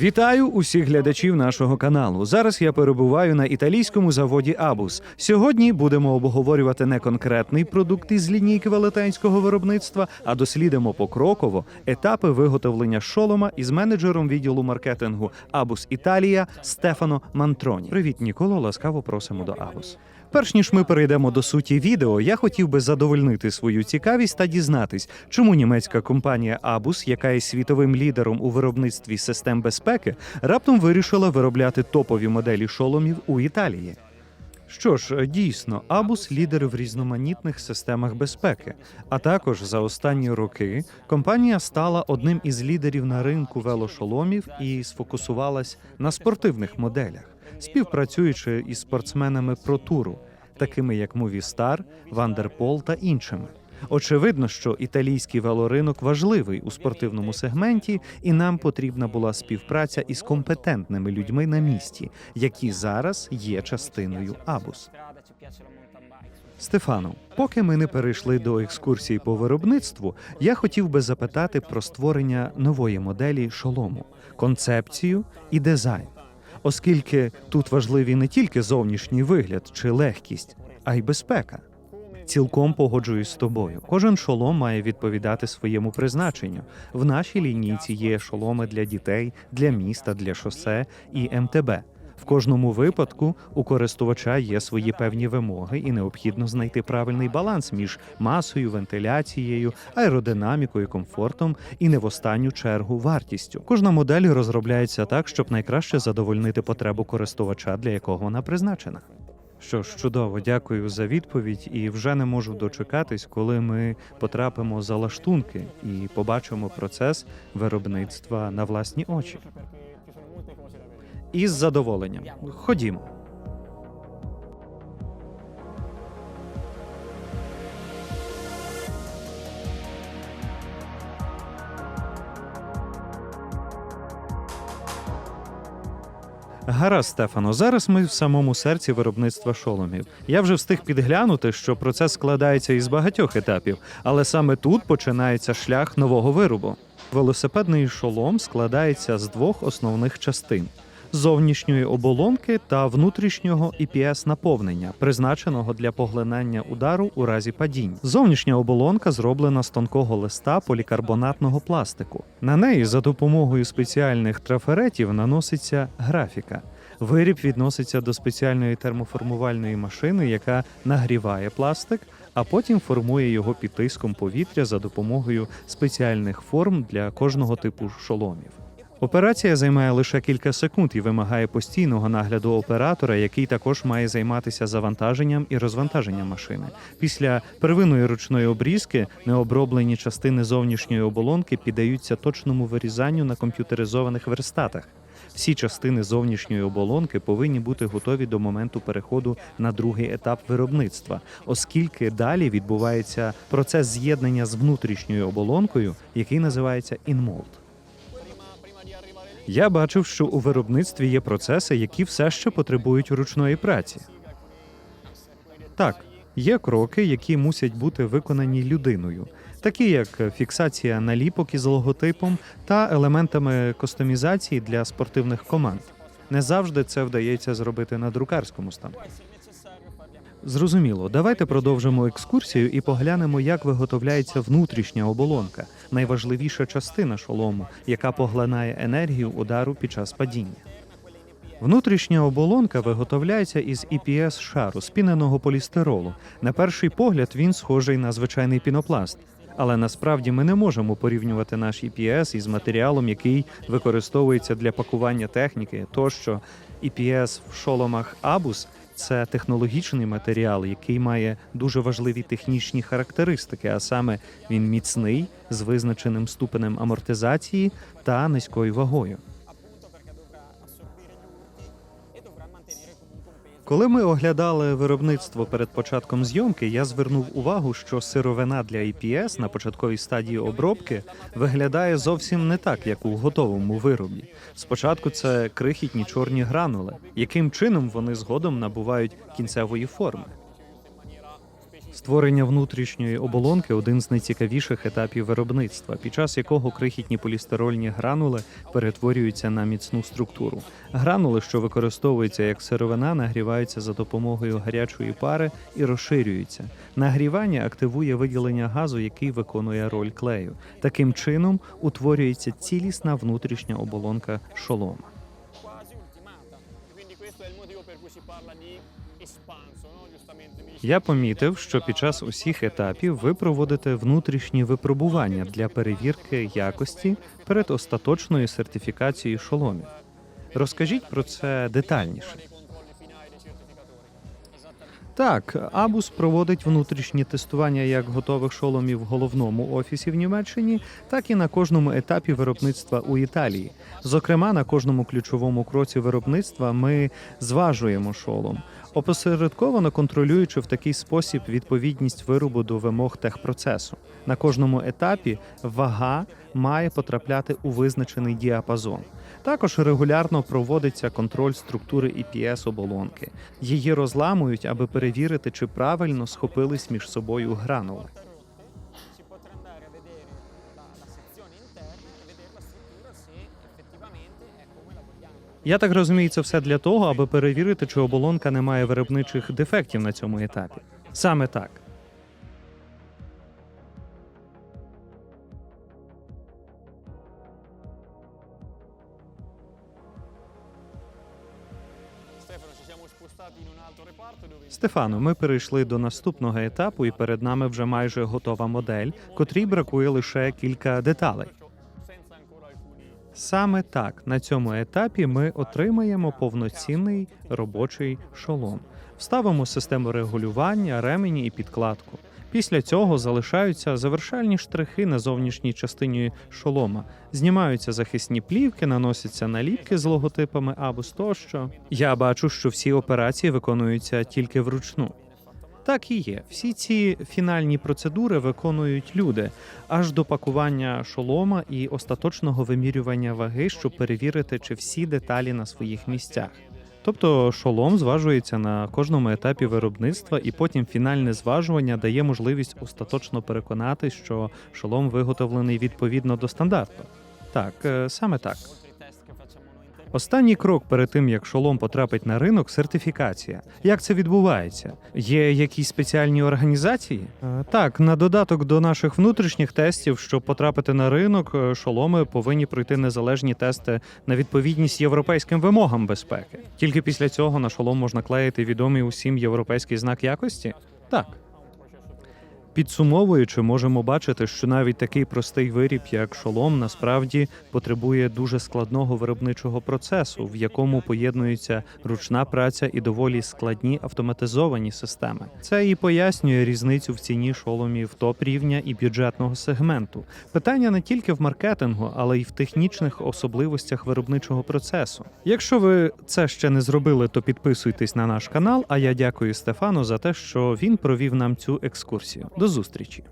Вітаю усіх глядачів нашого каналу. Зараз я перебуваю на італійському заводі Абус. Сьогодні будемо обговорювати не конкретний продукт із лінійки велетенського виробництва, а дослідимо покроково етапи виготовлення шолома із менеджером відділу маркетингу Абус Італія Стефано Мантроні. Привіт, Ніколо. Ласкаво просимо до Абус. Перш ніж ми перейдемо до суті відео, я хотів би задовольнити свою цікавість та дізнатись, чому німецька компанія Абус, яка є світовим лідером у виробництві систем безпеки, раптом вирішила виробляти топові моделі шоломів у Італії. Що ж, дійсно, Абус лідер в різноманітних системах безпеки. А також за останні роки компанія стала одним із лідерів на ринку велошоломів і сфокусувалась на спортивних моделях, співпрацюючи із спортсменами про туру, такими як Movistar, Вандерпол та іншими. Очевидно, що італійський велоринок важливий у спортивному сегменті, і нам потрібна була співпраця із компетентними людьми на місці, які зараз є частиною Абус. Стефано, поки ми не перейшли до екскурсії по виробництву, я хотів би запитати про створення нової моделі шолому, концепцію і дизайн, оскільки тут важливі не тільки зовнішній вигляд чи легкість, а й безпека. Цілком погоджуюсь з тобою. Кожен шолом має відповідати своєму призначенню. В нашій лінійці є шоломи для дітей, для міста, для шосе і МТБ. В кожному випадку у користувача є свої певні вимоги, і необхідно знайти правильний баланс між масою, вентиляцією, аеродинамікою, комфортом і не в останню чергу вартістю. Кожна модель розробляється так, щоб найкраще задовольнити потребу користувача, для якого вона призначена. Що ж, чудово, дякую за відповідь, і вже не можу дочекатись, коли ми потрапимо за лаштунки і побачимо процес виробництва на власні очі. Із задоволенням. Ходімо. Гаразд, Стефано, зараз ми в самому серці виробництва шоломів. Я вже встиг підглянути, що процес складається із багатьох етапів, але саме тут починається шлях нового виробу. Велосипедний шолом складається з двох основних частин: зовнішньої оболонки та внутрішнього EPS наповнення, призначеного для поглинання удару у разі падінь. Зовнішня оболонка зроблена з тонкого листа полікарбонатного пластику. На неї за допомогою спеціальних трафаретів наноситься графіка. Виріб відноситься до спеціальної термоформувальної машини, яка нагріває пластик, а потім формує його під тиском повітря за допомогою спеціальних форм для кожного типу шоломів. Операція займає лише кілька секунд і вимагає постійного нагляду оператора, який також має займатися завантаженням і розвантаженням машини. Після первинної ручної обрізки необроблені частини зовнішньої оболонки піддаються точному вирізанню на комп'ютеризованих верстатах. Всі частини зовнішньої оболонки повинні бути готові до моменту переходу на другий етап виробництва, оскільки далі відбувається процес з'єднання з внутрішньою оболонкою, який називається інмолд. Я бачив, що у виробництві є процеси, які все ще потребують ручної праці. Так, є кроки, які мусять бути виконані людиною, такі як фіксація наліпок із логотипом та елементами кастомізації для спортивних команд. Не завжди це вдається зробити на друкарському станку. Зрозуміло, давайте продовжимо екскурсію і поглянемо, як виготовляється внутрішня оболонка, найважливіша частина шолому, яка поглинає енергію удару під час падіння. Внутрішня оболонка виготовляється із EPS шару спіненого полістиролу. На перший погляд він схожий на звичайний пінопласт. Але насправді ми не можемо порівнювати наш EPS із матеріалом, який використовується для пакування техніки. Тощо EPS в шоломах Абус це технологічний матеріал, який має дуже важливі технічні характеристики, а саме він міцний з визначеним ступенем амортизації та низькою вагою. Коли ми оглядали виробництво перед початком зйомки, я звернув увагу, що сировина для IPS на початковій стадії обробки виглядає зовсім не так, як у готовому виробі. Спочатку це крихітні чорні гранули, яким чином вони згодом набувають кінцевої форми. Створення внутрішньої оболонки один з найцікавіших етапів виробництва, під час якого крихітні полістирольні гранули перетворюються на міцну структуру. Гранули, що використовуються як сировина, нагріваються за допомогою гарячої пари і розширюються. Нагрівання активує виділення газу, який виконує роль клею. Таким чином утворюється цілісна внутрішня оболонка шолома. Я помітив, що під час усіх етапів ви проводите внутрішні випробування для перевірки якості перед остаточною сертифікацією шоломів. Розкажіть про це детальніше. Так, Абус проводить внутрішні тестування як готових шоломів в головному офісі в Німеччині, так і на кожному етапі виробництва у Італії. Зокрема, на кожному ключовому кроці виробництва ми зважуємо шолом, опосередковано контролюючи в такий спосіб відповідність виробу до вимог техпроцесу. На кожному етапі вага має потрапляти у визначений діапазон. Також регулярно проводиться контроль структури EPS оболонки. Її розламують, аби перевірити, чи правильно схопились між собою гранули. Я так розумію, це все для того, аби перевірити, чи оболонка не має виробничих дефектів на цьому етапі. Саме так. Стефано, ми перейшли до наступного етапу, і перед нами вже майже готова модель, котрій бракує лише кілька деталей. Саме так на цьому етапі ми отримаємо повноцінний робочий шолом. Вставимо систему регулювання, ремені і підкладку. Після цього залишаються завершальні штрихи на зовнішній частині шолома. Знімаються захисні плівки, наносяться наліпки з логотипами або тощо. Я бачу, що всі операції виконуються тільки вручну. Так і є. Всі ці фінальні процедури виконують люди аж до пакування шолома і остаточного вимірювання ваги, щоб перевірити, чи всі деталі на своїх місцях. Тобто шолом зважується на кожному етапі виробництва, і потім фінальне зважування дає можливість остаточно переконати, що шолом виготовлений відповідно до стандарту. Так, е, саме так. Останній крок перед тим, як шолом потрапить на ринок, сертифікація. Як це відбувається? Є якісь спеціальні організації? Е, Так, на додаток до наших внутрішніх тестів, щоб потрапити на ринок, е, шоломи повинні пройти незалежні тести на відповідність європейським вимогам безпеки. Тільки після цього на шолом можна клеїти відомий усім європейський знак якості? Так. Підсумовуючи, можемо бачити, що навіть такий простий виріб, як шолом, насправді потребує дуже складного виробничого процесу, в якому поєднується ручна праця і доволі складні автоматизовані системи. Це і пояснює різницю в ціні шоломів топ рівня і бюджетного сегменту. Питання не тільки в маркетингу, але й в технічних особливостях виробничого процесу. Якщо ви це ще не зробили, то підписуйтесь на наш канал. А я дякую Стефану за те, що він провів нам цю екскурсію. До зустрічі!